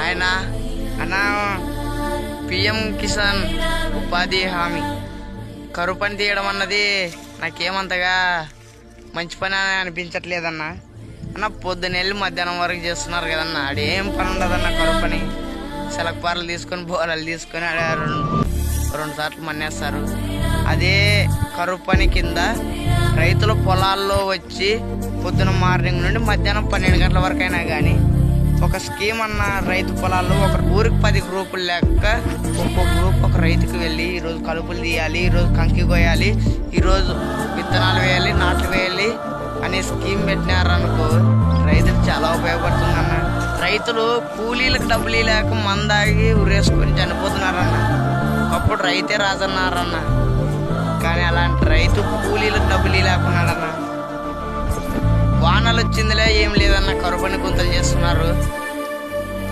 ఆయన అన్న పిఎం కిసాన్ ఉపాధి హామీ కరువు పని తీయడం అన్నది నాకేమంతగా మంచి పని అని అనిపించట్లేదన్నా. అన్న పొద్దున వెళ్ళి మధ్యాహ్నం వరకు చేస్తున్నారు కదన్నా. ఆడేం పని ఉండదన్న కరువు పని. సెలక్పార్లు తీసుకొని బోరాలు తీసుకొని ఆడ రెండు రెండు సార్లు మన్నేస్తారు. అదే కరువు పని కింద రైతుల పొలాల్లో వచ్చి పొద్దున మార్నింగ్ నుండి మధ్యాహ్నం పన్నెండు గంటల వరకు అయినా కానీ ఒక స్కీమ్ అన్న రైతు పొలాల్లో ఒక ఊరికి పది గ్రూపులు లెక్క ఒక్కో గ్రూప్ ఒక రైతుకు వెళ్ళి ఈరోజు కలుపులు తీయాలి ఈరోజు కంకి కోయాలి ఈరోజు విత్తనాలు వేయాలి నాట్లు వేయాలి అనే స్కీమ్ పెట్టినారనుకో రైతులకు చాలా ఉపయోగపడుతుందన్న. రైతులు కూలీలకు డబ్బులు లేక మందాగి ఉరేసుకొని చనిపోతున్నారన్న. ఒకప్పుడు రైతే రాజన్నారన్న. కానీ అలాంటి రైతు కూలీలకు డబ్బులు లేకున్నాడన్న వానలు వచ్చిందిలే ఏం లేదన్న కరుపని గుంతలు చేస్తున్నారు.